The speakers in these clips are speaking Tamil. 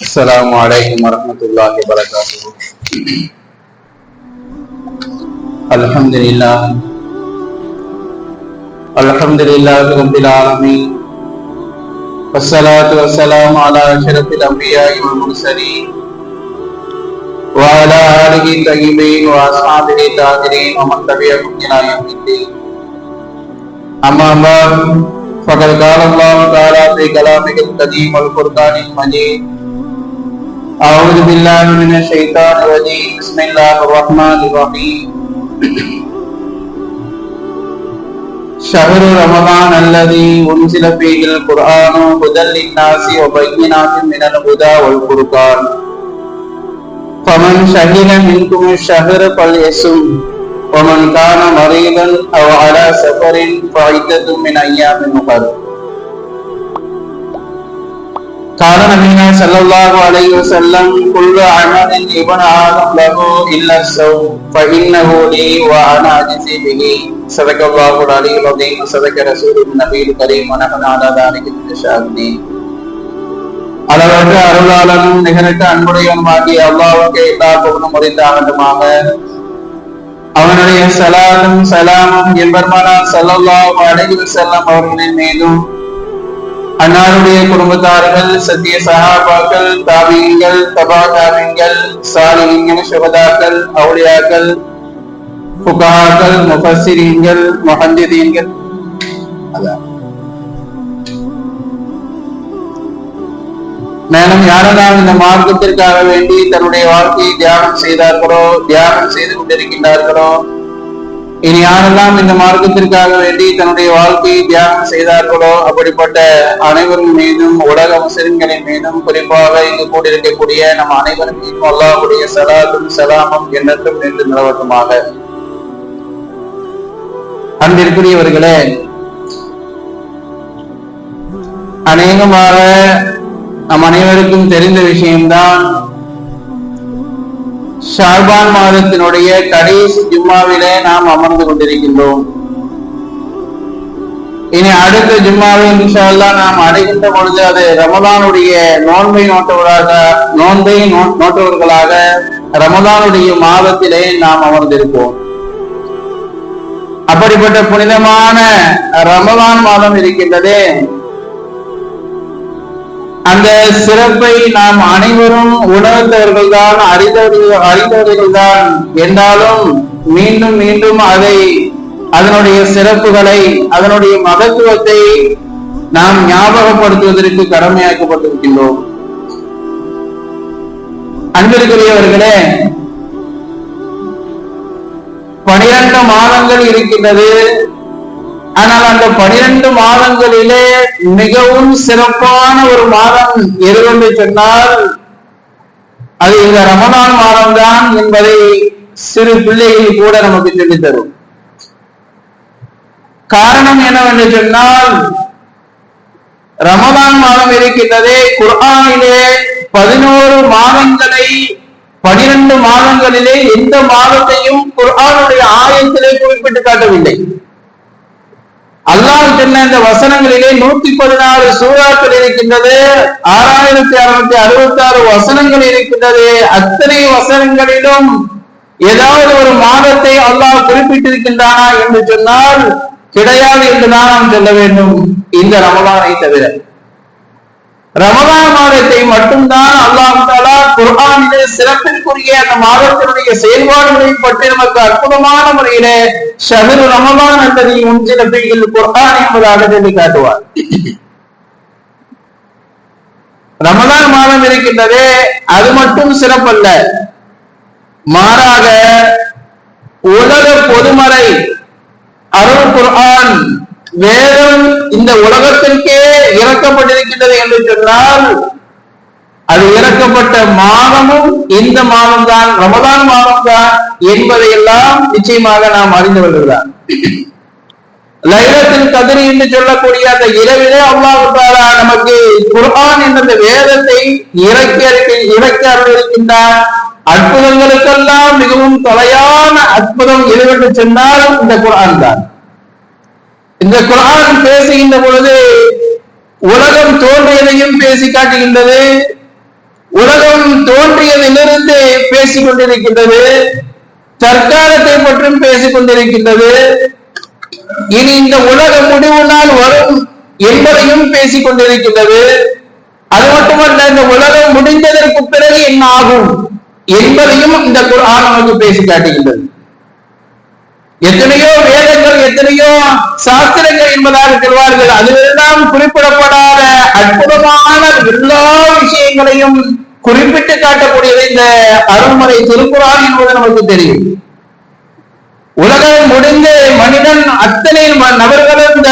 السلام عليكم ورحمة الله وبركاته الحمد لله الحمد لله رب العالمين والصلاة والسلام على أشرف الأنبياء والمرسلين وعلى آله الطيبين وأصحابه الطاهرين ومن تبعهم إلى يوم الدين أما بعد فقد قال الله تعالى في كلامه القديم والفرقان المجيد أعوذ بالله من الشيطان الرجيم بسم الله الرحمن الرحيم شهر رمضان الذي أنزل فيه القرآن هدى للناس وبينات من الهدى والفرقان فمن شهد منكم الشهر فليصم ومن كان مريضا أو على سفر فعدة من أيام أخرى قال نبينا صلى الله عليه وسلم كل عمل ابن آدم له إلا الصوم فإنه لي وأنا أجزي به صدق الله العلي العظيم وصدق رسوله النبي الكريم ونحن على ذلك من الشاهدين அளவற்ற அருளாளனும் நிகரற்ற அன்புடையவனுமாகிய அல்லாவுக்கு எல்லா புகழும் முடிந்தாகட்டுமாக அவனுடைய சலாமும் சலாமும் எம்பெருமானார் ஸல்லல்லாஹு அலைஹி வஸல்லம் அவர்களின் மீதும் அன்னாருடைய குடும்பத்தார்கள் சத்திய சகாபாக்கள் தாபியங்கள் தபா தாபியங்கள் சாலிகள் சுகதாக்கள் அவுளியாக்கள் புகாக்கள் முஃபஸ்ஸிரீன்கள் முஹந்திதீன்கள் அதான். மேலும் யாரெல்லாம் இந்த மார்க்கத்திற்காக வேண்டி தன்னுடைய வாழ்க்கையை தியானம் செய்தார்களோ தியானம் செய்து கொண்டிருக்கின்றார்களோ இனி யாரெல்லாம் இந்த மார்க்கத்திற்காக வேண்டி தன்னுடைய வாழ்க்கையை தியானம் செய்தார்களோ அப்படிப்பட்ட அனைவரின் மீதும் உலக முஸ்லிம்களின் மீதும் குறிப்பாக இங்கு கூடியிருக்கக்கூடிய நம் அனைவரும் மீதும் அல்லாஹுடைய சலாத்தும் சலாமும் எண்ணத்தும் நின்று நிலவட்டுமாக. அன்பிற்குரியவர்களே அநேகமாக நம் அனைவருக்கும் தெரிந்த விஷயம்தான் ஷார்பான் மாதத்தினுடைய கடைசி ஜும்மாவிலே நாம் அமர்ந்து கொண்டிருக்கின்றோம். இனி அடுத்த ஜும்மாவை இன்ஷால்லா நாம் அடைகின்ற பொழுது அது ரமதானுடைய நோன்பை நோட்டவராக நோன்பை நோ- நோட்டவர்களாக ரமதானுடைய மாதத்திலே நாம் அமர்ந்திருப்போம். அப்படிப்பட்ட புனிதமான ரமதான் மாதம் இருக்கின்றதே. அந்த சிறப்பை நாம் அனைவரும் உணர்ந்தவர்கள் தான் அறிந்தவர்கள் அறிந்தவர்கள் தான் என்றாலும் மீண்டும் மீண்டும் அதை அதனுடைய சிறப்புகளை அதனுடைய மகத்துவத்தை நாம் ஞாபகப்படுத்துவதற்கு கடமையாக்கப்பட்டிருக்கின்றோம். அன்பிற்குரியவர்களே பனிரெண்டு மாதங்கள் இருக்கின்றது. ஆனால் அந்த பனிரெண்டு மாதங்களிலே மிகவும் சிறப்பான ஒரு மாதம் எது என்று சொன்னால் அது இந்த ரமணான் மாதம் தான் என்பதை சிறு பிள்ளைகள் கூட நமக்கு சொல்லித் தரும். காரணம் என்னவென்று சொன்னால் ரமதான் மாதம் இருக்கின்றதே குர்ஆனிலே பதினோரு மாதங்களை பனிரெண்டு மாதங்களிலே எந்த மாதத்தையும் குர்ஆனுடைய ஆயத்திலே குறிப்பிட்டு காட்டவில்லை. அல்லாஹ் சொன்ன இந்த வசனங்களிலே நூத்தி பதினாறு சூறாக்கள் இருக்கின்றது ஆறாயிரத்தி அறுநூத்தி அறுபத்தி ஆறு வசனங்கள் இருக்கின்றது. அத்தனை வசனங்களிலும் ஏதாவது ஒரு மாதத்தை அல்லாஹ் குறிப்பிட்டிருக்கின்றானா என்று சொன்னால் கிடையாது என்றுதான் நாம் சொல்ல வேண்டும். இந்த ரமலானை தவிர. ரமலான் மாதத்தை மட்டும்தான் அல்லாஹ் தாலா குர்ஆனிலே சிறப்பிற்குரிய அந்த மாதத்தினுடைய செயல்பாடுகளை பற்றி நமக்கு அற்புதமான முறையிலே ஷஹரு ரமதான் அல்லது உன்சில பெய்யில் குர்ஆன் என்பதாக சொல்லி காட்டுவார். ரமதான் மாதம் இருக்கின்றதே அது மட்டும் சிறப்பல்ல. மாறாக உலக பொதுமறை அருள் குர்ஆன் வேதம் இந்த உலகத்திற்கே இறக்கப்பட்டிருக்கின்றது என்று சொன்னால் அது இறக்கப்பட்ட மாதமும் இந்த மாதம் தான் ரமதான் மாதம் தான் என்பதை எல்லாம் நிச்சயமாக நாம் அறிந்து அறிந்தவர்கள்தான் லைலத்தின் கதிரி என்று சொல்லக்கூடிய அந்த இரவிலே அல்லாஹ் நமக்கு குர்ஆன் என்ற அந்த வேதத்தை இறக்கி அருள் இறக்கி அருள் அற்புதங்களுக்கெல்லாம் மிகவும் தொலையான அற்புதம் எதுவென்று சொன்னால் இந்த குர்ஆன் தான் இந்த குரான் பேசுகின்ற பொழுது உலகம் தோன்றியதையும் பேசி காட்டுகின்றது. உலகம் தோன்றியதிலிருந்து பேசிக் கொண்டிருக்கின்றது. தற்காலத்தை பற்றும் பேசிக் கொண்டிருக்கின்றது. இனி இந்த உலக முடிவு நாள் வரும் என்பதையும் பேசிக் கொண்டிருக்கின்றது. அது மட்டுமல்ல இந்த உலகம் முடிந்ததற்கு பிறகு என்ன ஆகும் என்பதையும் இந்த குரான் நமக்கு பேசி காட்டுகின்றது. எத்தனையோ வேதங்கள் எத்தனையோ சாஸ்திரங்கள் என்பதாக சொல்வார்கள். அதிலெல்லாம் குறிப்பிடப்படாத அற்புதமான எல்லா விஷயங்களையும் குறிப்பிட்டு காட்டக்கூடியது இந்த அருள்மறை திருக்குறான் என்பது நமக்கு தெரியும். உலகம் முடிந்து மனிதன் அத்தனை ம- இந்த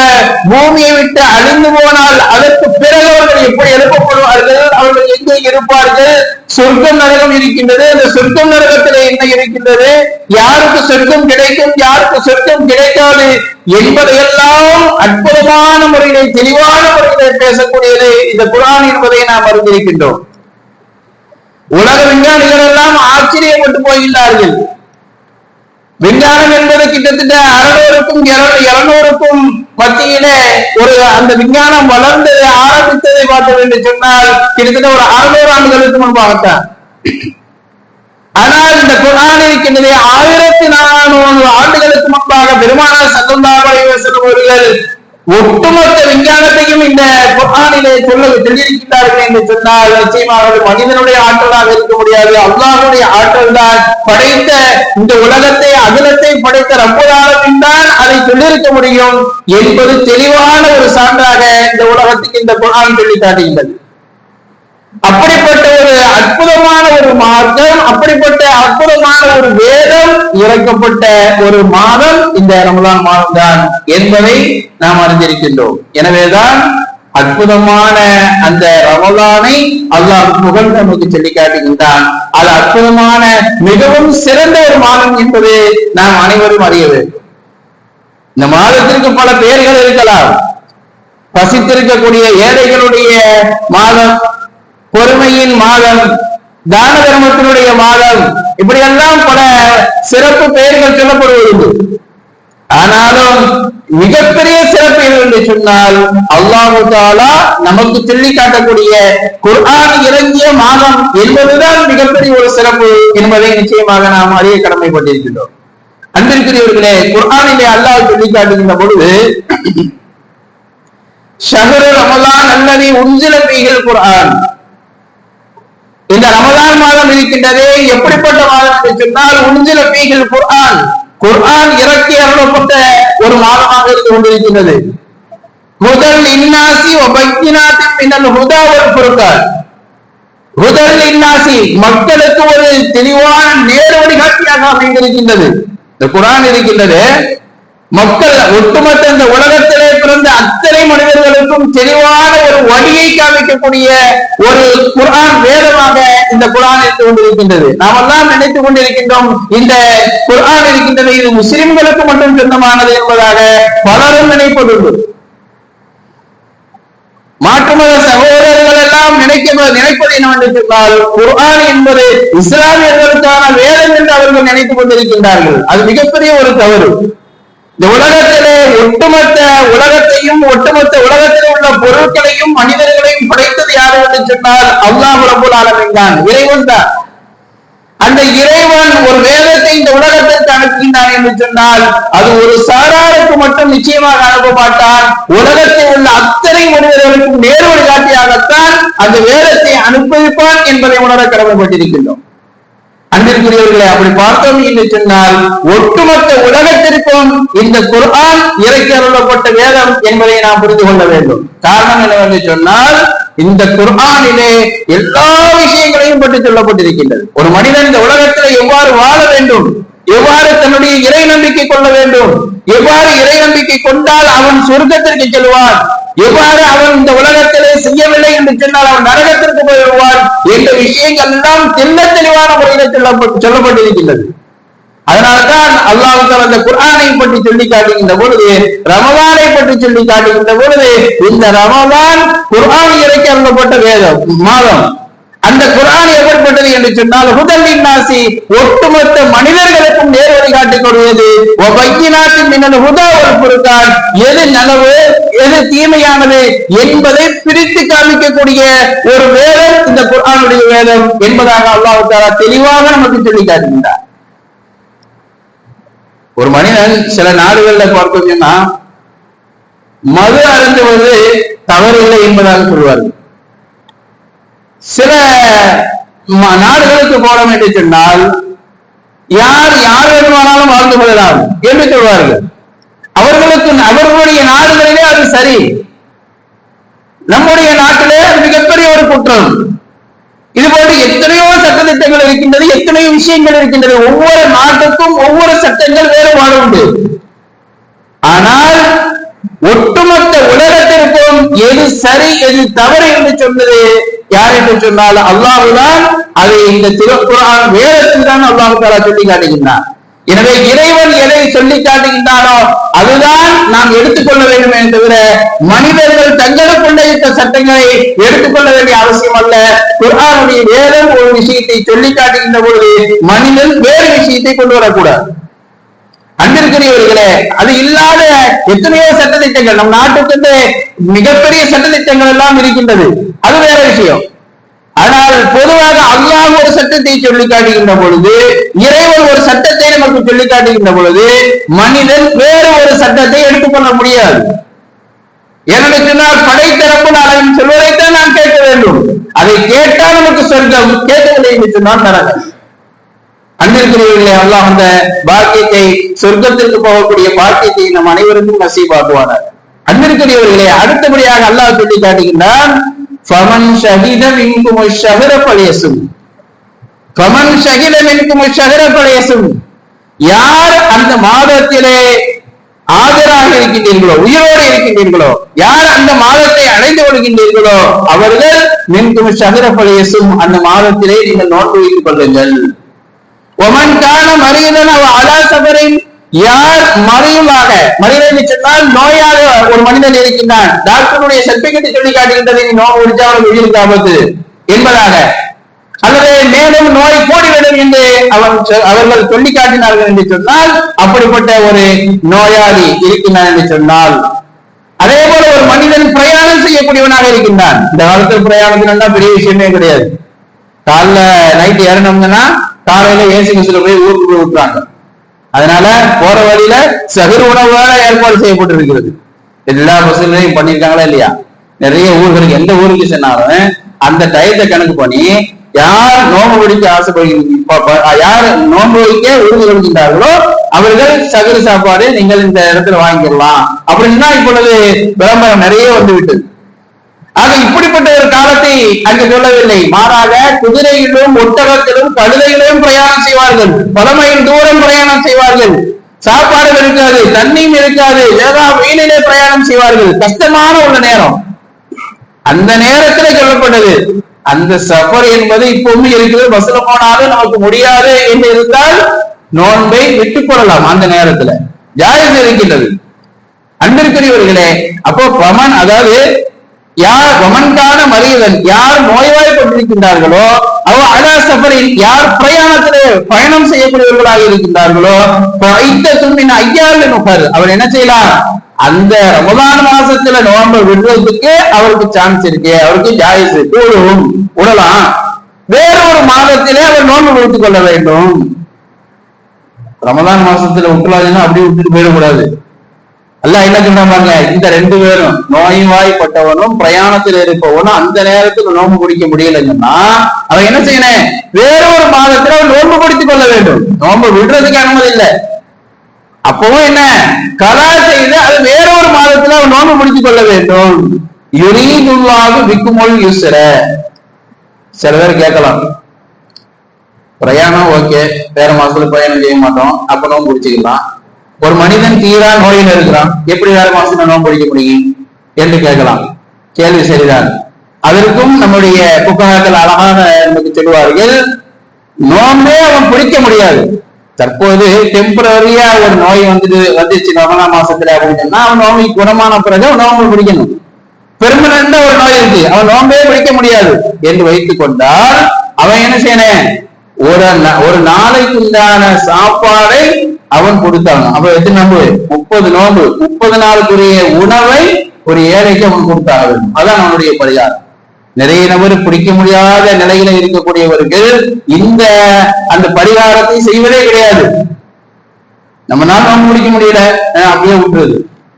பூமியை விட்டு அழிந்து போனால் அதற்கு பிறகு அவர்கள் எப்படி எழுப்பப்படுவார்கள்? அவர்கள் எங்கே இருப்பார்கள்? சொர்க்கம் நரகம் இருக்கின்றது. அந்த சொர்க்கம் நரகத்திலே என்ன இருக்கின்றது? யாருக்கு சொர்க்கம் கிடைக்கும்? யாருக்கு சொர்க்கம் கிடைக்காது? என்பதையெல்லாம் அற்புதமான முறையிலே தெளிவான முறையிலே பேசக்கூடியது இந்த குரான் என்பதை நாம் அறிந்திருக்கின்றோம். உலக விஞ்ஞானிகள் எல்லாம் ஆச்சரியப்பட்டு போகின்றார்கள் விஞ்ஞானம் என்பது கிட்டத்தட்ட அறுநூறுக்கும் இருநூறுக்கும் மத்தியிலே ஒரு அந்த விஞ்ஞானம் வளர்ந்து ஆரம்பித்ததை பார்த்தோம் என்று சொன்னால் கிட்டத்தட்ட ஒரு அறுநூறு ஆண்டுகளுக்கு முன்பாகத்தான். ஆனால் இந்த குரான் இருக்கின்றதே ஆயிரத்தி நானூறு ஆண்டுகளுக்கு முன்பாக பெருமானார் சல்லல்லாஹு அலைஹி அவர்கள் ஒட்டுமொத்த விஞ்ஞானத்தையும் இந்த குரானிலே சொல்ல சொல்லியிருக்கிறார்கள் என்று சொன்னால் நிச்சயமாக மனிதனுடைய ஆற்றலாக இருக்க முடியாது. அல்லாஹுடைய ஆற்றல் தான் படைத்த இந்த உலகத்தை அகிலத்தை படைத்த ரப்பலாலும் தான் அதை சொல்லியிருக்க முடியும் என்பது தெளிவான ஒரு சான்றாக இந்த உலகத்துக்கு இந்த குரான் சொல்லி காட்டுகின்றது அப்படிப்பட்ட ஒரு அற்புதமான ஒரு மார்க்கம் அப்படிப்பட்ட அற்புதமான ஒரு வேதம் இறக்கப்பட்ட ஒரு மாதம் இந்த ரமலான் மாதம் தான் என்பதை நாம் அறிந்திருக்கின்றோம். எனவேதான் அற்புதமான அந்த ரமலானை அல்லாஹ் புகழ் நமக்கு சொல்லி காட்டுகின்றான். அது அற்புதமான மிகவும் சிறந்த ஒரு மாதம் என்பது நாம் அனைவரும் அறிய வேண்டும். இந்த மாதத்திற்கு பல பெயர்கள் இருக்கலாம். பசித்திருக்கக்கூடிய ஏழைகளுடைய மாதம் பொறுமையின் மாதம் தான தர்மத்தினுடைய மாதம் இப்படியெல்லாம் பல சிறப்பு பெயர்கள் சொல்லப்படுவதுண்டு. ஆனாலும் மிகப்பெரிய சிறப்பு என்று சொன்னால் அல்லாஹு தாலா நமக்கு சொல்லி காட்டக்கூடிய குர்ஆன் இறங்கிய மாதம் என்பதுதான் மிகப்பெரிய ஒரு சிறப்பு என்பதை நிச்சயமாக நாம் அறிய கடமைப்பட்டிருக்கின்றோம். அன்பிற்குரியவர்களே குர்ஆனிலே அல்லாஹ் சொல்லி காட்டுகின்ற பொழுது ஷஹரு ரமலான் அல்லது உஞ்சில பீகள் குர்ஆன். இந்த ரமதான் மாதம் இருக்கின்றதே எப்படிப்பட்ட மாதம் என்று சொன்னால் உஞ்சில பீகள் குர்ஆன். குர்ஆன் இறக்கி அருளப்பட்ட ஒரு மாதமாக இருந்து கொண்டிருக்கின்றது. முதல் இன்னாசி ஒபக்கினாத்தி பின்னல் ஹுதாவல் பொருட்கள் முதல் இன்னாசி மக்களுக்கு ஒரு தெளிவான நேர் வழிகாட்டியாக அமைந்திருக்கின்றது. இந்த குரான் இருக்கின்றது. மக்கள் ஒட்டுமொத்த இந்த உலகத்திலே பிறந்த அத்தனை மனிதர்களுக்கும் தெளிவான ஒரு வழியை காமிக்கக்கூடிய ஒரு குர்ஆன் வேதமாக இந்த குரான் இருந்து கொண்டிருக்கின்றது. நாம் எல்லாம் நினைத்துக் கொண்டிருக்கின்றோம் இந்த குரான் இருக்கின்றது இது முஸ்லிம்களுக்கு மட்டும் சொந்தமானது என்பதாக பலரும் நினைப்பதுண்டு. மாற்றுமத சகோதரர்கள் எல்லாம் நினைக்க நினைப்பது என்னவென்று சொன்னால் குர்ஆன் என்பது இஸ்லாமியர்களுக்கான வேதம் என்று அவர்கள் நினைத்துக் கொண்டிருக்கின்றார்கள். அது மிகப்பெரிய ஒரு தவறு. இந்த உலகத்திலே ஒட்டுமொத்த உலகத்தையும் ஒட்டுமொத்த உலகத்தில் உள்ள பொருட்களையும் மனிதர்களையும் படைத்தது யார் என்று சொன்னால் அல்லாஹ் ரபுல் ஆலமின் தான். இறைவன் தான். அந்த இறைவன் ஒரு வேதத்தை இந்த உலகத்திற்கு அனுப்புகின்றான் என்று சொன்னால் அது ஒரு சாராருக்கு மட்டும் நிச்சயமாக அனுப்ப மாட்டான் உலகத்தில் உள்ள அத்தனை மனிதர்களுக்கும் நேர்வழி காட்டியாகத்தான் அந்த வேதத்தை அனுப்பிப்பான் என்பதை உணர கடமைப்பட்டிருக்கின்றோம். அன்பிற்குரியவர்களை அப்படி பார்த்தோம் என்று சொன்னால் ஒட்டுமொத்த உலகத்திற்கும் இந்த குர்ஆன் இறக்கி அருளப்பட்ட வேதம் என்பதை நாம் புரிந்து கொள்ள வேண்டும். காரணம் என்னவென்று சொன்னால் இந்த குர்ஆனிலே எல்லா விஷயங்களையும் பற்றி சொல்லப்பட்டிருக்கின்றது. ஒரு மனிதன் இந்த உலகத்தில் எவ்வாறு வாழ வேண்டும்? எவ்வாறு தன்னுடைய இறை நம்பிக்கை கொள்ள வேண்டும்? எவ்வாறு இறை நம்பிக்கை கொண்டால் அவன் சொர்க்கத்திற்கு செல்வான்? எவ்வாறு அவன் இந்த உலகத்திலே செய்யவில்லை என்று சொன்னால் அவன் நரகத்திற்கு போய்விடுவான் என்ற விஷயங்கள் எல்லாம் தெல்ல தெளிவான முறையில் சொல்லப்பட்டிருக்கின்றது. அதனால்தான் அல்லாஹ் அந்த குர்ஆனை பற்றி சொல்லி காட்டுகின்ற பொழுது ரமலானை பற்றி சொல்லி காட்டுகின்ற பொழுது இந்த ரமவான் குரான் இறக்கி அருளப்பட்ட வேதம் மாதம். அந்த குரான் எப்படிப்பட்டது என்று சொன்னால் ஹுதல்லின் நாசி ஒட்டுமொத்த மனிதர்களுக்கும் நேர் வழி காட்டிக் கொடுவது நாட்டின் மின்னல் ஹுதா ஒரு பொருத்தான் எது நனவு எது தீமையானது என்பதை பிரித்து காமிக்கக்கூடிய ஒரு வேதம் இந்த குரானுடைய வேதம் என்பதாக அல்லாஹு தாரா தெளிவாக நமக்கு சொல்லி காட்டுகின்றார். ஒரு மனிதன் சில நாடுகள்ல பார்த்தோம்னா மது அருந்துவது தவறில்லை என்பதாக சொல்வார்கள். சில நாடுகளுக்கு போட என்று சொன்னால் யார் யார் வேண்டுமானாலும் வாழ்ந்து கொள்ளலாம் என்று சொல்வார்கள். அவர்களுக்கு அவர்களுடைய நாடுகளிலே அது சரி. நம்முடைய நாட்டிலே அது மிகப்பெரிய ஒரு குற்றம். இது போன்று எத்தனையோ சட்டத்திட்டங்கள் இருக்கின்றது எத்தனையோ விஷயங்கள் இருக்கின்றது. ஒவ்வொரு நாட்டுக்கும் ஒவ்வொரு சட்டங்கள் வேறுபாடு உண்டு. ஆனால் ஒட்டுமொத்த உலகத்திற்கும் எது சரி எது தவறு என்று சொன்னது யார் என்று சொன்னால் அல்லாஹுதான். அதை இந்த திருக்குறான் வேதத்தில் தான் அல்லாஹு தாலா சொல்லி காட்டுகின்றான். எனவே இறைவன் எதை சொல்லி காட்டுகின்றானோ அதுதான் நாம் எடுத்துக்கொள்ள வேண்டும் என்று தவிர மனிதர்கள் தங்களுக்குள்ள இருக்க சட்டங்களை எடுத்துக்கொள்ள வேண்டிய அவசியம் அல்ல. குரானுடைய வேதம் ஒரு விஷயத்தை சொல்லி காட்டுகின்ற பொழுது மனிதன் வேறு விஷயத்தை கொண்டு வரக்கூடாது. அன்பிற்குரியவர்களே அது இல்லாத எத்தனையோ சட்டத்திட்டங்கள் நம் நாட்டுக்கு மிகப்பெரிய சட்டத்திட்டங்கள் எல்லாம் இருக்கின்றது. அது வேற விஷயம். ஆனால் பொதுவாக அல்லாஹ் ஒரு சட்டத்தை சொல்லி காட்டுகின்ற பொழுது இறைவன் ஒரு சட்டத்தை நமக்கு சொல்லி காட்டுகின்ற பொழுது மனிதன் வேறு ஒரு சட்டத்தை எடுத்துக்கொள்ள முடியாது. என்னுடைய சொன்னால் படைத்தரப்பு நான் சொல்வதைத்தான் நான் கேட்க வேண்டும். அதை கேட்டால் நமக்கு சொர்க்கம் கேட்கவில்லை என்று சொன்னால் நரகம் அன்பிற்குரியவர்களே அல்லாஹ் அந்த பாக்கியத்தை சொர்க்கத்திற்கு போகக்கூடிய பாக்கியத்தை நம் அனைவருக்கும் நசீபாக்குவானார் அன்பிற்குரியவர்களே அடுத்தபடியாக அல்லாஹ் சொல்லி காட்டுகின்றான் ஃபமன் ஷஹித மின்கும் ஷஹர பழையசும் ஃபமன் ஷஹித மின்கும் ஷஹர பழையசும் யார் அந்த மாதத்திலே ஆஜராக இருக்கின்றீர்களோ உயிரோடு இருக்கின்றீர்களோ யார் அந்த மாதத்தை அடைந்து கொள்கின்றீர்களோ அவர்கள் மின்கும் ஷஹர பழையசும் அந்த மாதத்திலே நீங்கள் நோட்டு வைத்துக் கொள்ளுங்கள். ஒமன் காண மரியதன் அவ அலா சபரின் யார் மறையுமாக மனிதன் சொன்னால் நோயாக ஒரு மனிதன் இருக்கின்றான். டாக்டருடைய சர்டிபிகேட் சொல்லி காட்டுகின்றது நோய் முடிஞ்சால் அவனுக்கு உயிருக்கு என்பதாக. அல்லது மேலும் நோய் கூடிவிடும் என்று அவன் சொ- அவர்கள் சொல்லி காட்டினார்கள் என்று சொன்னால் அப்படிப்பட்ட ஒரு நோயாளி இருக்கின்றான் என்று சொன்னால். அதே போல ஒரு மனிதன் பிரயாணம் செய்யக்கூடியவனாக இருக்கின்றான். இந்த காலத்தில் பிரயாணத்துல பெரிய விஷயமே கிடையாது. காலைல நைட் இறங்கினோம்னா காலையில ஏசி பஸ்ல போய் ஊருக்கு போய் விட்டுறாங்க அதனால போற வழியில சகுர உணவு ஏற்பாடு செய்யப்பட்டிருக்கிறது. எல்லா பஸ்லையும் பண்ணிருக்காங்களா இல்லையா? நிறைய ஊர்களுக்கு எந்த ஊருக்கு சென்னாலும் அந்த டயத்தை கணக்கு பண்ணி யார் நோன்பு பிடிக்க ஆசைப்படுகிறீங்க யார் நோன்பு வைக்க உறுதி கொடுக்கின்றார்களோ அவர்கள் சகுர சாப்பாடு நீங்கள் இந்த இடத்துல வாங்கிடலாம் அப்படின்னா இப்பொழுது விளம்பரம் நிறைய வந்து விட்டது ஆக இப்படிப்பட்ட ஒரு காலத்தை அங்கு சொல்லவில்லை. மாறாக குதிரையிலும் ஒட்டகத்திலும் கழுதையிலும் பிரயாணம் செய்வார்கள். பல மைல் தூரம் பிரயாணம் செய்வார்கள். சாப்பாடு இருக்காது தண்ணியும் இருக்காது ஏதாவது வெயிலிலே பிரயாணம் செய்வார்கள். கஷ்டமான ஒரு நேரம். அந்த நேரத்துல சொல்லப்பட்டது. அந்த சஃபர் என்பது இப்பவும் இருக்குது பஸ்ல போனாலும் நமக்கு முடியாது என்று இருந்தால் நோன்பை விட்டுக் கொள்ளலாம் அந்த நேரத்துல. ஜாயிஸ் இருக்கின்றது. அன்பிற்குரியவர்களே அப்போ பமன் அதாவது யார் வமன்கான மரியவன் யார் நோய்வாய்ப்பட்டிருக்கின்றார்களோ அவ அலா சஃபரில் யார் பிரயாணத்திலே பயணம் செய்யக்கூடியவர்களாக இருக்கின்றார்களோ ஐத்த தும்பின் ஐயாறு நுகர். அவர் என்ன செய்யலாம் அந்த ரமதான் மாசத்துல நவம்பர் விடுறதுக்கு அவருக்கு சான்ஸ் இருக்கு அவருக்கு ஜாயிஸ் கூடும் விடலாம் வேறொரு மாதத்திலே அவர் நோன்பு வைத்துக் கொள்ள வேண்டும். ரமதான் மாசத்துல விட்டுலாதுன்னா அப்படியே விட்டுட்டு போயிடக்கூடாது. அல்லாஹ் என்ன சொல்றாங்க இந்த ரெண்டு பேரும் நோய்வாய்ப்பட்டவனும் பிரயாணத்தில் இருப்பவனும் அந்த நேரத்துக்கு நோன்பு பிடிக்க முடியலைன்னா அவன் என்ன செய்யணும்? வேறொரு மாதத்துல அவன் நோன்பு பிடித்துக் கொள்ள வேண்டும். நோன்பு விடுறதுக்கு அனுமதி இல்லை. அப்பவும் என்ன? கலா செய்து அது வேறொரு மாதத்துல அவன் நோன்பு பிடித்துக் கொள்ள வேண்டும். யுரீதுல்லாக விக்குமொழி யூசர சில பேர் கேட்கலாம். பிரயாணம் ஓகே வேற மாசத்துல பிரயாணம் செய்ய மாட்டோம் அப்ப நோன்பு பிடிச்சிக்கலாம் ஒரு மனிதன் தீரா நோயில் இருக்கிறான். எப்படி வேற மாசம் நோன்பு பிடிக்க முடியும்? என்று கேட்கலாம். கேள்வி சரிதான். அதற்கும் நம்முடைய புத்தகங்கள் அழகான நமக்கு சொல்லுவார்கள் நோன்பே அவன் பிடிக்க முடியாது. தற்போது டெம்பரரியா ஒரு நோய் வந்துட்டு வந்துச்சு. நவனா மாசத்துல அப்படின்னு சொன்னா அவன் நோம்பி குணமான பிறகு அவன் நோம்பு பிடிக்கணும். பெருமனண்டா ஒரு நோய் இருக்கு. அவன் நோம்பே பிடிக்க முடியாது. என்று வைத்துக் கொண்டால் அவன் என்ன செய்யணும்? ஒரு நா- ஒரு நாளைக்குண்டான சாப்பாடை அவன் கொடுத்தான். அப்ப எத்தனை நோம்பு முப்பது நோம்பு முப்பது நாளுக்குரிய உணவை ஒரு ஏழைக்கு அவன் கொடுத்தாக வேண்டும். அதான் அவனுடைய பரிகாரம். நிறைய நபர் பிடிக்க முடியாத நிலையில இருக்கக்கூடியவர்கள் இந்த அந்த பரிகாரத்தை செய்வதே கிடையாது. நம்மளால நோம்பு பிடிக்க முடியல. அப்படியே விட்டுறது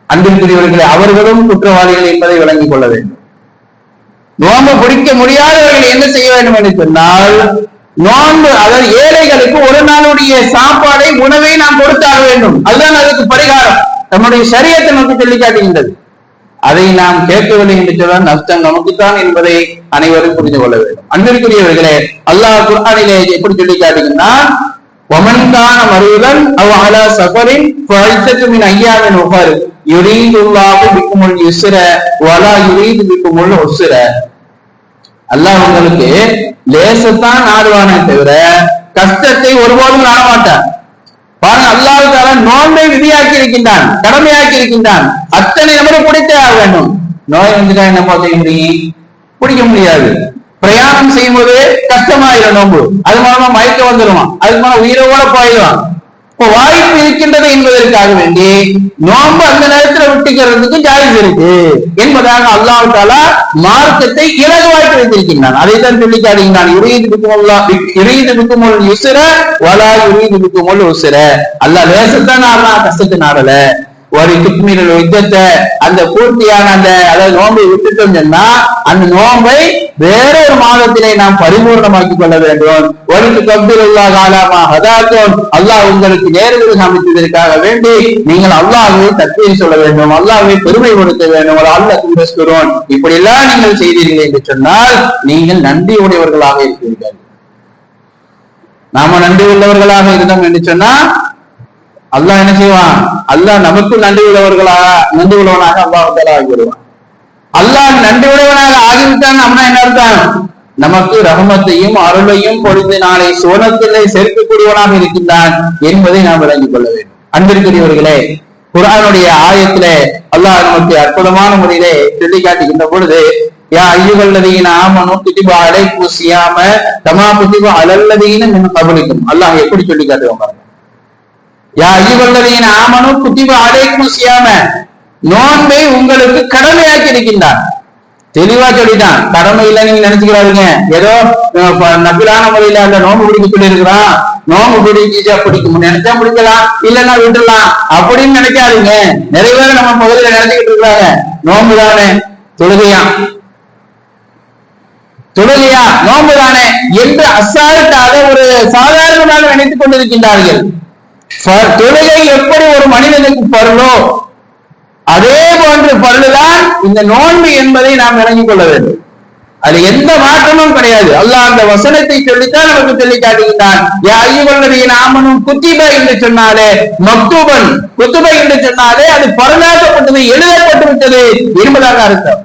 அன்பிற்குரியவர்களே அவர்களும் குற்றவாளிகள் என்பதை விளங்கிக் கொள்ள வேண்டும். நோம்பு பிடிக்க முடியாதவர்கள் என்ன செய்ய வேண்டும் என்று சொன்னால் நோன்பு அதாவது ஏழைகளுக்கு ஒரு நாளுடைய சாப்பாடை உணவை நாம் கொடுத்தாக வேண்டும். அதுதான் அதுக்கு பரிகாரம். நம்முடைய சரியத்தை நமக்கு சொல்லி காட்டுகின்றது அதை நாம் கேட்கவில்லை என்று சொன்னால் நஷ்டம் நமக்குத்தான் என்பதை அனைவரும் புரிந்து கொள்ள வேண்டும். அன்பிற்குரியவர்களே அல்லாஹ் குர்ஆனிலே எப்படி சொல்லி காட்டுகின்றான் ஒமன்கான மருதன் அவ் சஃபரின் ஃபைத்தத்து ஐயாவின் உஃபர். யுரீதுல்லாஹு பிக்குமுல் யுஸ்ர வலா யுரீது பிக்குமுல் உஸ்ர. அல்லாஹ் உங்களுக்கு லேசத்தான் நாடுவானே தவிர கஷ்டத்தை ஒருபோதும் நாடமாட்டான் பாருங்க அல்லாஹ் தாலா நோன்பை விதியாக்கி இருக்கின்றான் கடமையாக்கி இருக்கின்றான் அத்தனை நபரை பிடித்தே ஆக வேண்டும். நோய் வந்துட்டா என்ன செய்ய முடியும் பிடிக்க முடியாது. பிரயாணம் செய்யும்போது கஷ்டமாயிரும் நோம்பு அது மூலமா மயக்கம் வந்துருவான். அது மூலம் உயிரோட போயிடுவான். இப்ப வாய்ப்பு இருக்கின்றது என்பதற்காக வேண்டி நோன்பு அந்த நேரத்துல விட்டுக்கிறதுக்கு ஜாயிஸ் இருக்கு. என்பதாக அல்லாஹ் தாலா மார்க்கத்தை இலகுவாக்கி வைத்திருக்கின்றான். அதை தான் சொல்லி காட்டுகின்றான் இறையது பிக்குமுல்லா இறையது பிக்குமுல் யுசுர வலா இறையது பிக்குமுல் உசுர அல்ல லேசத்தான் நாடலாம் கஷ்டத்தை நாடல ஒரு துக்மீரல் யுத்தத்தை அந்த பூர்த்தியான அந்த அதாவது நோன்பை விட்டுட்டோம் சொன்னா அந்த நோன்பை வேற ஒரு மாதத்திலே நாம் பரிபூர்ணமாக்கி கொள்ள வேண்டும். ஒரு கபிருல்லா காலாமா ஹதாத்தோன். அல்லாஹ் உங்களுக்கு நேரத்தில் சமைத்ததற்காக வேண்டி நீங்கள் அல்லாஹ்வை தத்துவம் சொல்ல வேண்டும். அல்லாஹ்வை பெருமைப்படுத்த வேண்டும். ஒரு அல்ல கும்பஸ்குரோன் இப்படி எல்லாம் நீங்கள் செய்தீர்கள் என்று சொன்னால் நீங்கள் நன்றி உடையவர்களாக இருக்கிறீர்கள் நாம நன்றி உள்ளவர்களாக இருந்தோம் என்று சொன்னா அல்லாஹ் என்ன செய்வான்? அல்லாஹ் நமக்கு நன்றி உள்ளவர்களாக நன்றி உள்ளவனாக அல்லாஹ் ஆகிவிடுவான் அல்லாஹ் நன்றி உள்ளவனாக ஆகிவிட்டான் அப்படின்னா என்ன அர்த்தம்? நமக்கு ரகமத்தையும் அருளையும் பொழுது நாளை சோனத்திலே சேர்க்கக்கூடியவனாக இருக்கின்றான் என்பதை நாம் விளங்கிக் கொள்ள வேண்டும். அன்பிற்குரியவர்களே குரானுடைய ஆயத்திலே அல்லாஹ் நமக்கு அற்புதமான முறையிலே சொல்லி காட்டுகின்ற பொழுது யா ஐயுகல்லதீன ஆமனும் குதிப அடை பூசியாம தமா குதிப அலல்லதீன கபலிக்கும். அல்லாஹ் எப்படி சொல்லி காட்டுவாங்க யா ஐயுகல்லதீன ஆமனும் குதிப அலைக்கும் சியாம. நோன்பை உங்களுக்கு கடமையாக்கி இருக்கின்றார். தெளிவா சொல்லிட்டான். கடமை இல்ல நீங்க நினைச்சுக்கிறாருங்க. ஏதோ நபிலான முறையில அந்த நோன்பு பிடிக்க சொல்லி இருக்கிறான் நோன்பு பிடிச்சா பிடிக்கும்? நினைச்சா பிடிக்கலாம். இல்லைன்னா விட்டுலாம் அப்படின்னு நினைக்காதீங்க. நிறைய பேர் நம்ம முதல்ல நினைச்சுக்கிட்டு இருக்காங்க நோன்பு தானே. தொழுகையா? தொழுகையா? நோன்பு தானே. என்று அசால்ட்டாக ஒரு சாதாரணமாக நினைத்துக் கொண்டிருக்கின்றார்கள். தொழுகை எப்படி ஒரு மனிதனுக்கு பருளோ அதே போன்று பருளுதான் இந்த நோன்பு என்பதை நாம் விளங்கிக் கொள்ள வேண்டும். அது எந்த மாற்றமும் கிடையாது. அல்லாஹ் அந்த வசனத்தை சொல்லித்தான் நமக்கு சொல்லி காட்டுகின்றான். யா ஐயுவல்லதீன ஆமனும் குத்திப என்று சொன்னாலே மக்தூபன் குத்துப என்று சொன்னாலே அது பரலாக்கப்பட்டது எழுதப்பட்டு விட்டது என்பதாக அர்த்தம்.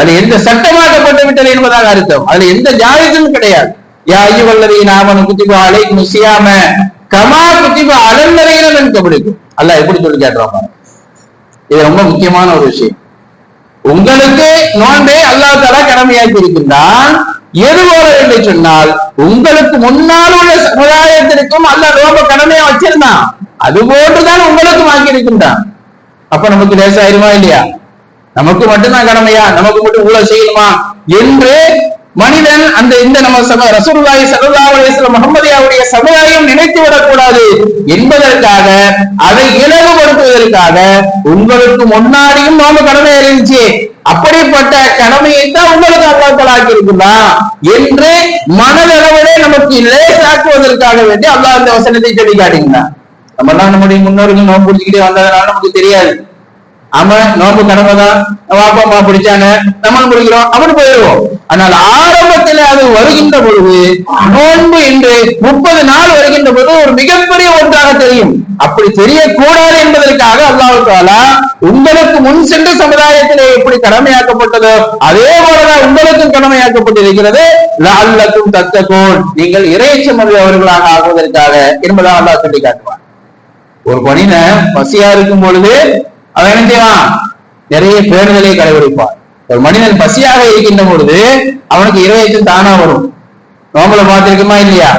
அது எந்த சட்டமாக்கப்பட்டு விட்டது என்பதாக அர்த்தம். அதுல எந்த ஜாயிசும் கிடையாது. யா ஐயுவல்லதீன ஆமனும் குத்திப அலை முசியாம கமா குத்திப அலல்லதீன கபடிக்கும் அல்ல எப்படி சொல்லி கேட்டுறாங்க இது ரொம்ப முக்கியமான ஒரு விஷயம். உங்களுக்கு நோன்பே அல்லாஹ் தலா கடமையாக்கி இருக்கின்றான். எது போல என்று சொன்னால் உங்களுக்கு முன்னால் உள்ள சமுதாயத்திற்கும் அல்லாஹ் ரொம்ப கடமையா வச்சிருந்தான். அது போன்றுதான் உங்களுக்கும் ஆக்கி இருக்கின்றான். அப்ப நமக்கு லேசாயிருமா இல்லையா? நமக்கு மட்டும்தான் கடமையா? நமக்கு மட்டும் இவ்வளவு செய்யணுமா? என்று மனிதன் அந்த இந்த நம்ம சம ரசூலுல்லாஹி ஸல்லல்லாஹு அலைஹி சமுதாயம் நினைத்து விடக்கூடாது என்பதற்காக அதை இலகுபடுத்துவதற்காக உங்களுக்கு முன்னாடியும் நோம்பு கடமை இருந்துச்சு. அப்படிப்பட்ட கடமையை தான் உங்களுக்கு அல்லாஹ் இருக்குமா என்று மனதளவிலே நமக்கு லேசாக்குவதற்காக வேண்டி அல்லாஹ் அந்த வசனத்தை சொல்லி நம்ம தான் நம்முடைய முன்னோர்கள் நோம்பு பிடிச்சிக்கிட்டே வந்ததுனால நமக்கு தெரியாது. அவன் நோம்பு கடமைதான் வாப்பா அம்மா பிடிச்சான? நம்மளும் பிடிக்கிறோம். அவனு போயிடுவோம். ஆனால் ஆரம்பத்தில் அது வருகின்ற பொழுது நோன்பு என்று முப்பது நாள் வருகின்ற பொழுது ஒரு மிகப்பெரிய ஒன்றாக தெரியும். அப்படி தெரியக்கூடாது என்பதற்காக அல்லாஹ் உங்களுக்கு முன் சென்ற சமுதாயத்திலே எப்படி கடமையாக்கப்பட்டதோ அதே போலதான் உங்களுக்கும் கடமையாக்கப்பட்டிருக்கிறது. அல்லக்கும் தத்தகோன். நீங்கள் இறைச்சம் அவர்களாக ஆகுவதற்காக என்பதாக அல்லா சொல்லி காட்டுவார் ஒரு மனிதன் பசியா இருக்கும் பொழுது அவன் என்ன செய்வான்? நிறைய பேணுதலை கடைபிடிப்பான். ஒரு மனிதன் பசியாக இருக்கின்ற பொழுது அவனுக்கு இறையச்சம் தானா வரும். நோம்புல பார்த்திருக்குமா இல்லையா?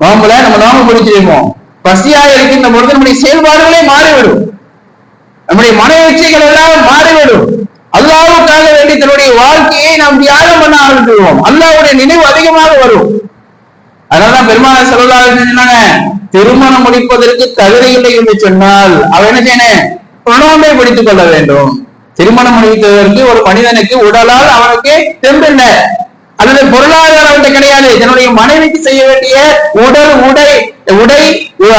நோம்புல நம்ம நோம்பு பிடிச்சிருப்போம். பசியாக இருக்கின்ற பொழுது நம்முடைய செயல்பாடுகளே மாறிவிடும். நம்முடைய மன எல்லாம் மாறிவிடும். அல்லாவுக்காக வேண்டி தன்னுடைய வாழ்க்கையை நாம் தியாகம் பண்ண ஆரம்பித்துவோம் அல்லாவுடைய நினைவு அதிகமாக வரும். அதனாலதான் பெருமான செலவாக சொன்னாங்க திருமணம் முடிப்பதற்கு தகுதி இல்லை என்று சொன்னால் அவன் என்ன செய்யணும்? பிரணவமே பிடித்துக் கொள்ள வேண்டும். திருமணம் முடிப்பதற்கு ஒரு மனிதனுக்கு உடலால் அவனுக்கு தெம்பில்லை அல்லது பொருளாதாரம் அவன்கிட்ட கிடையாது. தன்னுடைய மனைவிக்கு செய்ய வேண்டிய உடல் உடை உடை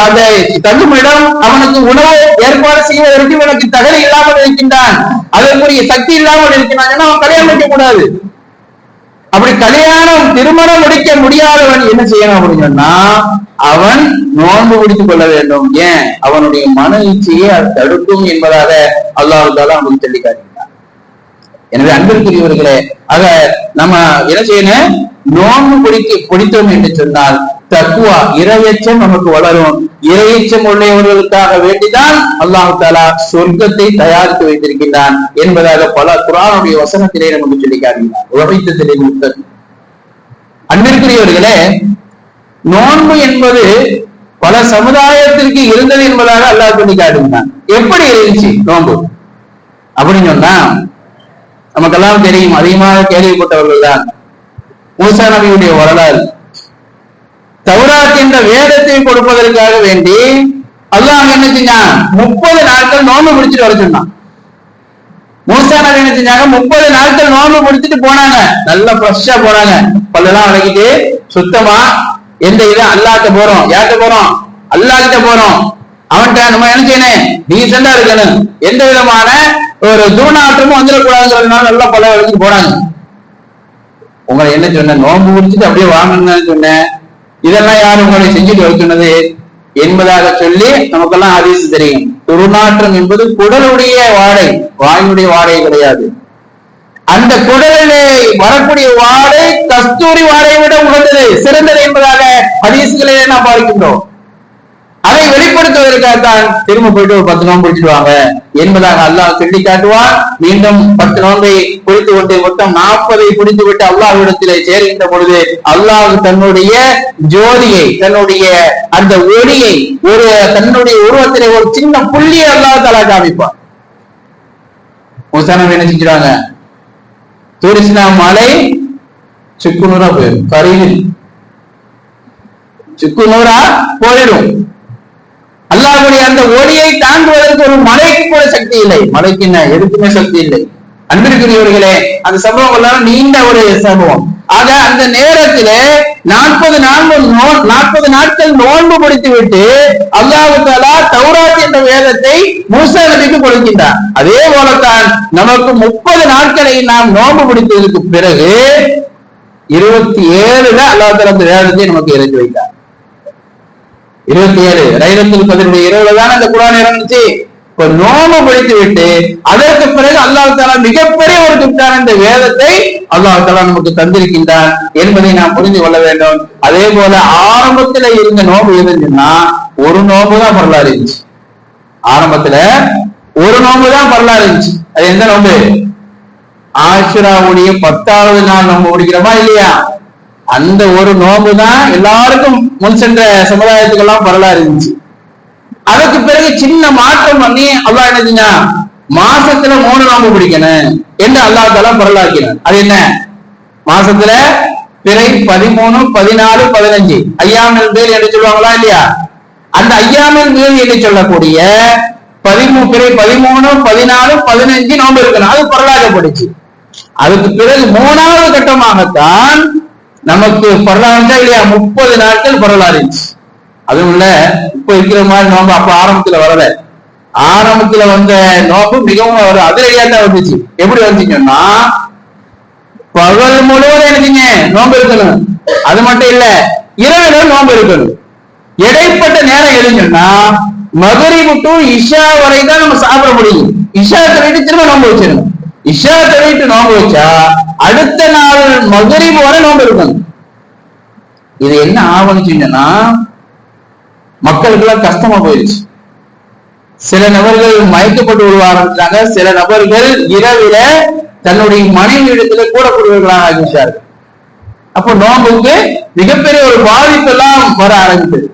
அந்த தங்குமிடம் அவனுக்கு உணவு ஏற்பாடு செய்வதற்கு எனக்கு தகுதி இல்லாமல் இருக்கின்றான். அதற்குரிய சக்தி இல்லாமல் இருக்கின்றான். அவன் கல்யாணம் வைக்க கூடாது. அப்படி கல்யாணம் திருமணம் முடிக்க முடியாதவன் என்ன செய்யணும் அப்படின்னு சொன்னா அவன் நோன்பு பிடித்துக் கொள்ள வேண்டும். ஏன்? அவனுடைய மன இச்சையை அது தடுக்கும் என்பதாக அல்லாஹால அவனுக்கு சொல்லி காட்டுகிறான் எனவே அன்பிற்குரியவர்களே ஆக நம்ம என்ன செய்யணும்? நோன்பு பிடிக்க பிடித்தோம் என்று சொன்னால் தக்குவா இரவேச்சம் நமக்கு வளரும். இறையச்சம் உள்ளவர்களுக்காக வேண்டிதான் அல்லாஹு தாலா சொர்க்கத்தை தயாரித்து வைத்திருக்கின்றான் என்பதாக பல குரானுடைய வசனத்திலே நமக்கு சொல்லி காட்டுகிறார் உழைத்ததிலே முத்தன் அன்பிற்குரியவர்களே நோன்பு என்பது பல சமுதாயத்திற்கு இருந்தது என்பதாக அல்லாஹ் சொல்லி காட்டுகிறான் எப்படி இருந்துச்சு நோன்பு? அப்படின்னு சொன்னா நமக்கெல்லாம் தெரியும் அதிகமாக கேள்விப்பட்டவர்கள் தான் மூசா நபியுடைய வரலாறு தௌராத் என்ற வேதத்தை கொடுப்பதற்காக வேண்டி அல்லாஹ் என்ன செஞ்சான்? முப்பது நாட்கள் நோன்பு முடிச்சுட்டு வர சொன்னான். மூசா நபி என்ன செஞ்சாங்க? முப்பது நாட்கள் நோன்பு முடிச்சுட்டு போனாங்க. நல்லா ஃப்ரெஷ்ஷா போனாங்க பல்லெல்லாம் வளர்க்கிட்டு சுத்தமா எந்த இது அல்லாட்ட போறோம். யார்கிட்ட போறோம்? அல்லாஹ்கிட்ட போறோம். அவன்கிட்ட நம்ம என்ன செய்யணும்? டீசெண்டா இருக்கணும். எந்த விதமான ஒரு தூணாட்டமும் வந்துடக்கூடாதுங்கிறதுனால நல்லா பல வளர்த்துட்டு போனாங்க. உங்களை என்ன சொன்ன நோன்பு முடிச்சுட்டு அப்படியே வாங்கணும்னு சொன்னேன். இதெல்லாம் யார் உங்களை செஞ்சுட்டு வர என்பதாக சொல்லி நமக்கெல்லாம் அதிசு தெரியும். துர்நாற்றம் என்பது குடலுடைய வாடை வாயுடைய வாடை கிடையாது. அந்த குடலிலே வரக்கூடிய வாடை கஸ்தூரி வாடையை விட உகந்தது சிறந்தது என்பதாக ஹதீசுகளிலே நாம் பார்க்கின்றோம். அதை வெளிப்படுத்துவதற்காகத்தான் திரும்ப போயிட்டு ஒரு பத்து நோன்பு பிடிச்சிடுவாங்க என்பதாக அல்லாஹ் சொல்லி காட்டுவான். மீண்டும் பத்து நோன்பை பிடித்து கொண்டு மொத்தம் நாற்பதை பிடித்து விட்டு அல்லாஹ்விடத்திலே சேர்கின்ற பொழுது அல்லாஹ் தன்னுடைய ஜோதியை தன்னுடைய அந்த ஒளியை ஒரு தன்னுடைய உருவத்திலே ஒரு சின்ன புள்ளியை அல்லாஹ் தலா காமிப்பான். முசானம் என்ன செஞ்சிருவாங்க தூரிசினா மலை சுக்குநூறா போயிடும். கருவில் சுக்குநூறா போயிடும். அல்லாஹ்வுடைய அந்த ஒளியை தாண்டுவதற்கு ஒரு மலைக்கு கூட சக்தி இல்லை. மலைக்கு என்ன? எதுக்குமே சக்தி இல்லை. அன்பிற்குரியவர்களே அந்த சம்பவம் எல்லாம் நீண்ட ஒரு சம்பவம். ஆக அந்த நேரத்திலே நாற்பது நான்கு நாற்பது நாட்கள் நோன்பு முடித்து விட்டு அல்லாஹு தாலா தௌராத் என்ற வேதத்தை மூசா நபிக்கு கொடுக்கின்றார். அதே போலத்தான் நமக்கு முப்பது நாட்களை நாம் நோன்பு முடித்ததற்கு பிறகு இருபத்தி ஏழுல அல்லாஹ் அந்த வேதத்தை நமக்கு இறக்கி வைத்தார். இருபத்தி ஏழு ரைரத்தில் பதினுடைய இரவுல தானே அந்த குரான் இறங்குச்சு? இப்ப நோம்பு படித்து விட்டு அதற்கு பிறகு அல்லாஹ் தாலா மிகப்பெரிய ஒரு கிப்டான இந்த வேதத்தை அல்லாஹ் தாலா நமக்கு தந்திருக்கின்றான் என்பதை நாம் புரிந்து கொள்ள வேண்டும். அதே போல ஆரம்பத்துல இருந்த நோம்பு இருந்துச்சுன்னா ஒரு நோம்பு தான் வரலாறு இருந்துச்சு. ஆரம்பத்துல ஒரு நோம்பு தான் வரலாறு இருந்துச்சு. அது எந்த நோம்பு ஆஷுராவுடைய பத்தாவது நாள் நோம்பு முடிக்கிறோமா இல்லையா? அந்த ஒரு நோம்பு தான் எல்லாருக்கும் முன் சென்ற சமுதாயத்துக்கெல்லாம் வரலாறு இருந்துச்சு. அதுக்கு பிறகு சின்ன மாற்றம் பண்ணி அல்லா என்ன மாசத்துல மூணு நோம்பு பிடிக்கணும் என்று அல்லாஹ் தாலா பரலாக்கிறார் அது என்ன? மாசத்துல பிறை பதிமூணு பதினாலு பதினஞ்சு. ஐயாமல் பேர் என்று சொல்லுவாங்களா இல்லையா? அந்த ஐயாமல் பேர் என்று சொல்லக்கூடிய பதிமூணு பிறை பதிமூணு பதினாலு பதினஞ்சு நோம்பு இருக்கணும். அது பரலாக்கப்படுச்சு அதுக்கு பிறகு மூணாவது கட்டமாகத்தான் நமக்கு வரலாறு இல்லையா? முப்பது நாட்கள் வரலாறு இருந்துச்சு. அதுவும் இல்ல இப்ப இருக்கிற மாதிரி நோம்பு அப்ப ஆரம்பத்துல வரல. ஆரம்பத்துல வந்த நோம்பு மிகவும் ஒரு அதிரடியா தான் வந்துச்சு. எப்படி வந்துச்சுன்னா பகல் முழுவதும் எனக்குங்க நோம்பு இருக்கணும். அது மட்டும் இல்ல இரவு நோம்பு இருக்கணும். இடைப்பட்ட நேரம் எதுங்கன்னா மதுரைவு டு இஷா வரை தான் நம்ம சாப்பிட முடியும். இஷா தள்ளிட்டு திரும்ப நோம்பு வச்சிடணும். இஷா தள்ளிட்டு நோம்பு வச்சா அடுத்த நாள் மதுரை வரை நோம்பு இருக்கும். இது என்ன ஆவணிச்சுன்னா மக்களுக்கு எல்லாம் கஷ்டமா போயிருச்சு. சில நபர்கள் மயக்கப்பட்டு விழுவ ஆரம்பிச்சாங்க சில நபர்கள் இரவில தன்னுடைய மனைவி இடத்துல கூடக்கூடியவர்களாக ஆகிவிட்டார்கள் அப்போ நோம்புக்கு மிகப்பெரிய ஒரு பாதிப்பு எல்லாம் வர ஆரம்பித்தது.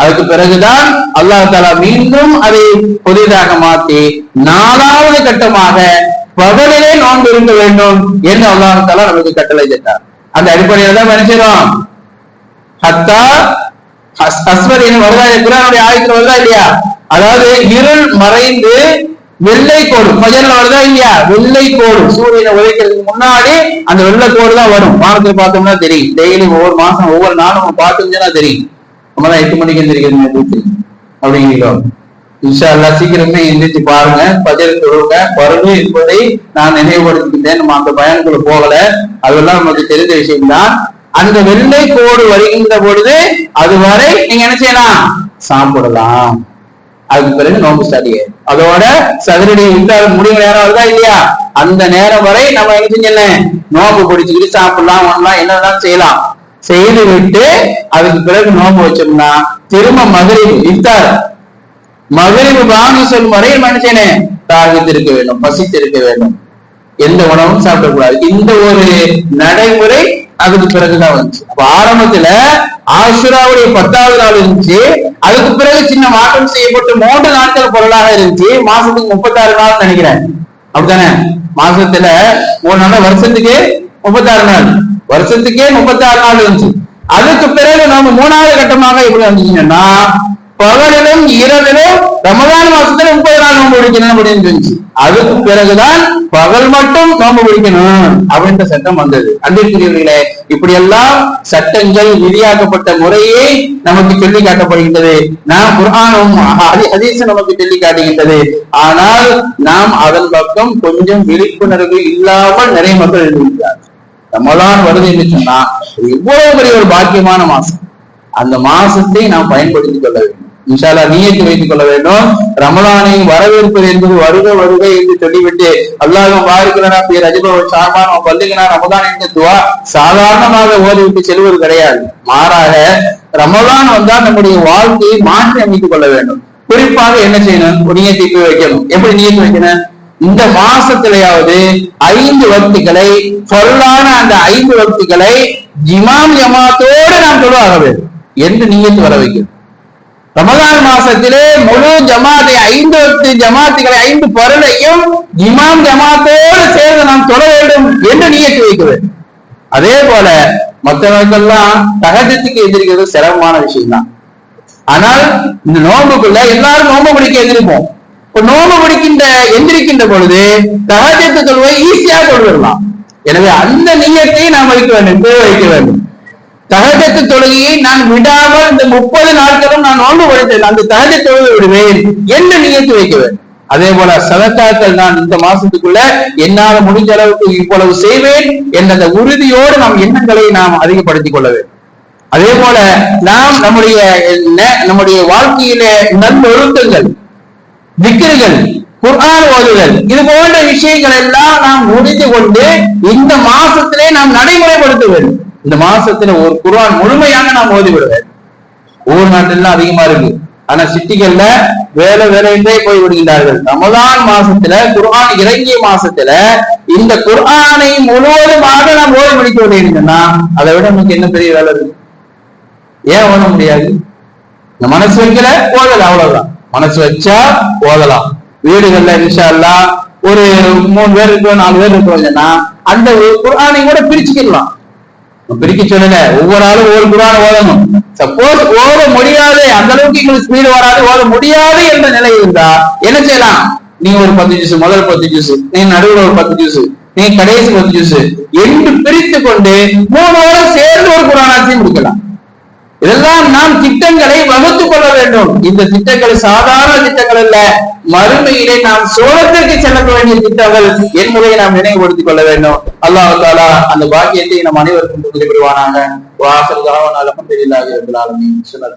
அதுக்கு பிறகுதான் அல்லாஹ் தாலா மீண்டும் அதை புதிதாக மாற்றி நாலாவது கட்டமாக பகலிலே நோன்பு இருக்க வேண்டும் என்று அல்லாஹ் நமக்கு கட்டளை இட்டார் அந்த அடிப்படையில தான் நினைச்சிடும் ஹத்தா அஸ்வரின் வருதா குரானுடைய ஆயத்தில் வருதா இல்லையா? அதாவது இருள் மறைந்து வெள்ளை கோடு பஜர்ல வருதா இல்லையா? வெள்ளை கோடு. சூரியனை உதைக்கிறதுக்கு முன்னாடி அந்த வெள்ளை கோடு தான் வரும். வானத்தில் பார்த்தோம்னா தெரியும். டெய்லி ஒவ்வொரு மாசம் ஒவ்வொரு நாளும் நம்ம தெரியும். நம்ம தான் எட்டு மணிக்கு எந்திரிக்கிறது அப்படிங்கிறோம் இன்ஷா அல்லா சீக்கிரமே எந்திரிச்சு பாருங்க பதில் சொல்லுங்க. பருவு என்பதை நான் நினைவுபடுத்திக்கிட்டேன். நம்ம அந்த பயனுக்குள்ள போகல. அதெல்லாம் நமக்கு தெரிந்த விஷயம் தான் அந்த வெள்ளை கோடு வருகின்ற பொழுது அதுவரை நீங்க என்ன செய்யலாம்? சாப்பிடலாம். அதுக்கு பிறகு நோம்பு ஸ்டார்ட் அதோட சதுரடி விட்டு முடிவு நேரம் வருதா இல்லையா? அந்த நேரம் வரை நம்ம என்ன செஞ்சல நோம்பு பிடிச்சிக்கிட்டு சாப்பிடலாம் ஒண்ணலாம் என்னதான் செய்யலாம். செய்து விட்டு அதுக்கு பிறகு நோம்பு வச்சோம்னா திரும்ப மதுரை இஃப்தார். மகிழ்வு வாங்கி சொல்லும் வரை மனுஷனே தாழ்ந்திருக்க வேண்டும் பசித்து இருக்க வேண்டும். எந்த உணவும் சாப்பிடக்கூடாது. இந்த ஒரு நடைமுறை அதுக்கு பிறகுதான் வந்துச்சு. அப்ப ஆரம்பத்துல ஆசுராவுடைய பத்தாவது நாள் இருந்துச்சு. அதுக்கு பிறகு சின்ன மாற்றம் செய்யப்பட்டு மூன்று நாட்கள் பொருளாக இருந்துச்சு. மாசத்துக்கு முப்பத்தாறு நாள் நினைக்கிறேன். அப்படித்தானே? மாசத்துல ஒரு நாள் வருஷத்துக்கு முப்பத்தாறு நாள். வருஷத்துக்கே முப்பத்தாறு நாள் இருந்துச்சு. அதுக்கு பிறகு நம்ம மூணாவது கட்டமாக எப்படி வந்துச்சுன்னா பகலிலும் இரவிலும் ரமதான் மாசத்துல முப்பது நாள் நோம்பு பிடிக்கணும் அப்படின்னு இருந்துச்சு அதுக்கு பிறகுதான் பகல் மட்டும் நோம்பு பிடிக்கணும் அப்படின்ற சட்டம் வந்தது. அன்பிற்குரியவர்களே இப்படியெல்லாம் சட்டங்கள் விதியாக்கப்பட்ட முறையே நமக்கு சொல்லி காட்டப்படுகின்றது. நாம் குர்ஆனும் அதிசம் நமக்கு சொல்லி காட்டுகின்றது. ஆனால் நாம் அதன் பக்கம் கொஞ்சம் விழிப்புணர்வு இல்லாமல் நிறைய மக்கள் எழுதியிருக்கிறார் ரமலான் வருது என்று சொன்னா எவ்வளவு பெரிய ஒரு பாக்கியமான மாசம். அந்த மாசத்தை நாம் பயன்படுத்திக் கொள்ள வேண்டும். இன்ஷால்லா நீயத்து வைத்துக் கொள்ள வேண்டும். ரமலானை வரவேற்பது என்பது வருக வருக என்று சொல்லிவிட்டு அல்லாஹும் வாரிக்கிறனா பேர் அஜிபவன் சார்பான் பல்லுகனா ரமதான் என்ற துவா சாதாரணமாக ஓதிவிட்டு செல்வது கிடையாது. மாறாக ரமலான் வந்தால் நம்முடைய வாழ்க்கையை மாற்றி அமைத்துக் கொள்ள வேண்டும். குறிப்பாக என்ன செய்யணும்? நீயத்தை வைக்கணும். எப்படி நீயத்து வைக்கணும்? இந்த மாசத்திலேயாவது ஐந்து வக்திகளை சொல்லான அந்த ஐந்து வக்திகளை ஜிமாம் ஜமாத்தோடு நாம் தொழுவாக வேண்டும். என்று நீயத்து வர வைக்கணும்? ரமதான் மாசத்திலே முழு ஜமாத்தை ஐந்து எட்டு ஜமாத்துகளை ஐந்து பொருளையும் இமாம் ஜமாத்தோடு சேர்ந்து நாம் தொட வேண்டும் என்று நீயத்து வைக்கிறது. அதே போல மற்றவர்கள்லாம் தகஜத்துக்கு எதிர்க்கிறது சிரமமான விஷயம் தான் ஆனால் இந்த நோன்புக்குள்ள எல்லாரும் நோம்பு பிடிக்க எதிர்ப்போம் இப்ப நோம்பு பிடிக்கின்ற எந்திரிக்கின்ற பொழுது தகஜத்து தொழுவை ஈஸியாக கொண்டு எனவே அந்த நீயத்தை நாம் வைக்க வேண்டும் வைக்க வேண்டும். தகஜத்து தொழுகையை நான் விடாமல் இந்த முப்பது நாட்களும் நான் நோன்பு படித்தேன் அந்த தகஜ தொழுகை விடுவேன் என்ன நியத்து வைக்குவேன் அதே போல சதக்காக்கள் நான் இந்த மாசத்துக்குள்ள என்னால் முடிஞ்ச அளவுக்கு இவ்வளவு செய்வேன் என்ற அந்த உறுதியோடு நாம் எண்ணங்களை நாம் அதிகப்படுத்திக் கொள்ள வேண்டும். அதே போல நாம் நம்முடைய நம்முடைய வாழ்க்கையில நல்லொழுக்கங்கள் விக்கிர்கள் குர்ஆன் ஓதுதல் இது போன்ற விஷயங்கள் எல்லாம் நாம் முடிந்து கொண்டு இந்த மாசத்திலே நாம் நடைமுறைப்படுத்த வேண்டும். இந்த மாசத்துல ஒரு குர்ஆன் முழுமையாக நாம் ஓதி விடுவேன் ஒவ்வொரு நாட்டிலாம் அதிகமா இருக்கு. ஆனா சிட்டிகள்ல வேலை வேலையின்றே போய் விடுகின்றார்கள் ரமதான் மாசத்துல குர்ஆன் இறங்கிய மாசத்துல இந்த குர்ஆனை முழுவதுமாக நாம் ஓதி முடிக்க வேண்டியிருந்தோம்னா அதை விட நமக்கு என்ன பெரிய வேலை இருக்கு? ஏன் ஓட முடியாது? இந்த மனசு வைக்கல ஓதல அவ்வளவுதான். மனசு வச்சா ஓதலாம். வீடுகள்ல இன்ஷா ஒரு மூணு பேர் இருக்கோம் நாலு பேர் இருக்கோம்னா அந்த குர்ஆனை கூட பிரிச்சுக்கலாம் பிரிக்க சொல்லல ஒவ்வொரு ஆளும் ஒவ்வொரு குரான ஓதணும். சப்போஸ் ஓத முடியாது அந்த அளவுக்கு எங்களுக்கு ஸ்பீடு வராது ஓத முடியாது என்ற நிலை இருந்தா என்ன செய்யலாம்? நீ ஒரு பத்து ஜூஸ் முதல் பத்து ஜூஸ் நீ நடுவில் ஒரு பத்து ஜூஸ் நீ கடைசி பத்து ஜூஸ் என்று பிரித்து கொண்டு மூணு வாரம் சேர்ந்து ஒரு குரானாத்தையும் கொடுக்கலாம் இதெல்லாம் நாம் திட்டங்களை வகுத்து கொள்ள வேண்டும். இந்த திட்டங்கள் சாதாரண திட்டங்கள் அல்ல. மறுமையிலே நாம் சோழத்திற்கு செல்ல வேண்டிய திட்டங்கள் என்பதை நாம் நினைவுபடுத்திக் கொள்ள வேண்டும். அல்லாஹ் தாலா அந்த பாக்கியத்தை நம் அனைவருக்கும் புரிந்து விடுவானாங்க வாசல் தாவன் இருந்தாலும் இல்லாத